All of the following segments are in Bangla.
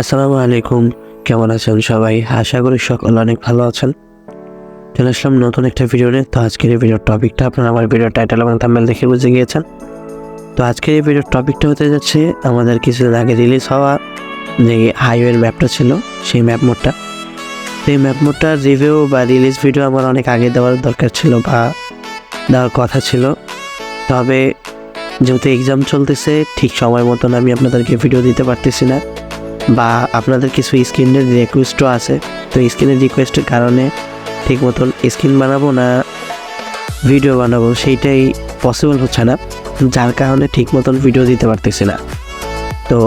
আসসালামু আলাইকুম। কেমন আছেন সবাই? আশা করি সকলে অনেক ভালো আছেন। চলে আসলাম নতুন একটা ভিডিও নিয়ে। তো আজকের এই ভিডিওর টপিকটা আপনারা আমার ভিডিও টাইটেল এবং থাম্বেল দেখে বুঝে গিয়েছেন। তো আজকের এই ভিডিওর টপিকটা হতে যাচ্ছে আমাদের কিছুদিন আগে রিলিজ হওয়া যে হাইওয়ের ম্যাপটা ছিল, সেই ম্যাপ মোডটা সেই ম্যাপ মোডটার রিভিউ বা রিলিজ ভিডিও আমার অনেক আগে দেওয়ার দরকার ছিল বা দেওয়ার কথা ছিল। তবে যেহেতু এক্সাম চলতেছে, ঠিক সময় মতন আমি আপনাদেরকে ভিডিও দিতে পারতেছি না। বা আপনাদের কিছু স্ক্রিনের রিকোয়েস্টও আছে, তো স্ক্রিনের রিকোয়েস্টের কারণে ঠিক মতন স্ক্রিন বানাবো না ভিডিও বানাবো, সেইটাই পসিবল হচ্ছে না। যার কারণে ঠিক মতন ভিডিও দিতে পারতেছি না। তো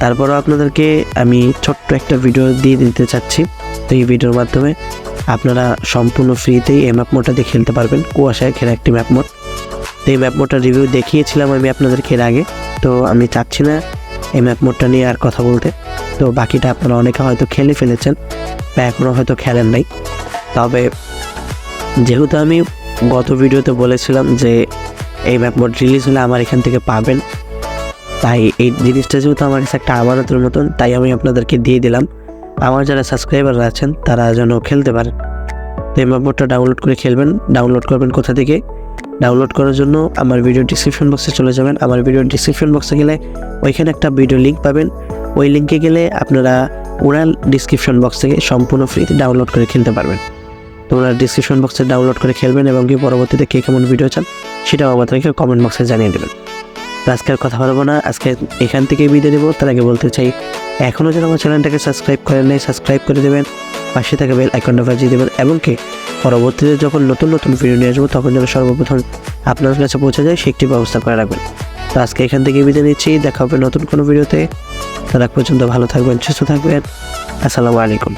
তারপরও আপনাদেরকে আমি ছোট্ট একটা ভিডিও দিয়ে দিতে চাচ্ছি। তো এই ভিডিওর মাধ্যমে আপনারা সম্পূর্ণ ফ্রিতেই এই ম্যাপ মোডটা দিয়ে খেলতে পারবেন, কুয়াশায় ঘেরা একটি ম্যাপ মোড তো এই ম্যাপ মোডটার রিভিউ দেখিয়েছিলাম আমি আপনাদেরকে এর আগে, তো আমি চাচ্ছি না এই ম্যাপ মোডটা নিয়ে আর কথা বলতে। তো বাকিটা আপনারা অনেকে হয়তো খেলে ফেলেছেন, বা এখনও হয়তো খেলেন নাই। তবে যেহেতু আমি গত ভিডিওতে বলেছিলাম যে এই ম্যাপ মোড রিলিজ হলে আমার এখান থেকে পাবেন, তাই এই জিনিসটা যেহেতু আমার কাছে একটা আমানতের মতন, তাই আমি আপনাদেরকে দিয়ে দিলাম। আমার যারা সাবস্ক্রাইবার আছেন, তারা যেন খেলতে পারেন। তো এই ম্যাপ মোডটা ডাউনলোড করে খেলবেন। ডাউনলোড করবেন কোথা থেকে? ডাউনলোড করার জন্য আমার ভিডিও ডিসক্রিপশন বক্সে চলে যাবেন। আমার ভিডিও ডিসক্রিপশন বক্সে গেলে ওইখানে একটা ভিডিও লিঙ্ক পাবেন। ওই লিঙ্কে গেলে আপনারা ওরাল ডিসক্রিপশন বক্স থেকে সম্পূর্ণ ফ্রিতে ডাউনলোড করে খেলতে পারবেন। তো ওনার ডিসক্রিপশন বক্সে ডাউনলোড করে খেলবেন এবং কি পরবর্তীতে কে কেমন ভিডিও চান সেটাও আমাদেরকে কমেন্ট বক্সে জানিয়ে দেবেন। তো আজকে আর কথা বলব না। আজকে এখান থেকে বিদায় দেবো তার আগে বলতে চাই এখনও যারা আমার চ্যানেলটাকে সাবস্ক্রাইব করেন নাই সাবস্ক্রাইব করে দেবেন। পাশে থাকা বেল আইকনটা বাজিয়ে দেবেন। এবং কি পরবর্তীতে যখন নতুন নতুন ভিডিও নিয়ে আসব, তখন যেন সর্বপ্রথম আপনার কাছে পৌঁছে যায় সে একটি ব্যবস্থা করে রাখবেন। তো আজকে এখান থেকে বিদায় নিচ্ছি। দেখা হবে নতুন কোনো ভিডিওতে তারা পর্যন্ত ভালো থাকবেন, সুস্থ থাকবেন। আসসালামু আলাইকুম।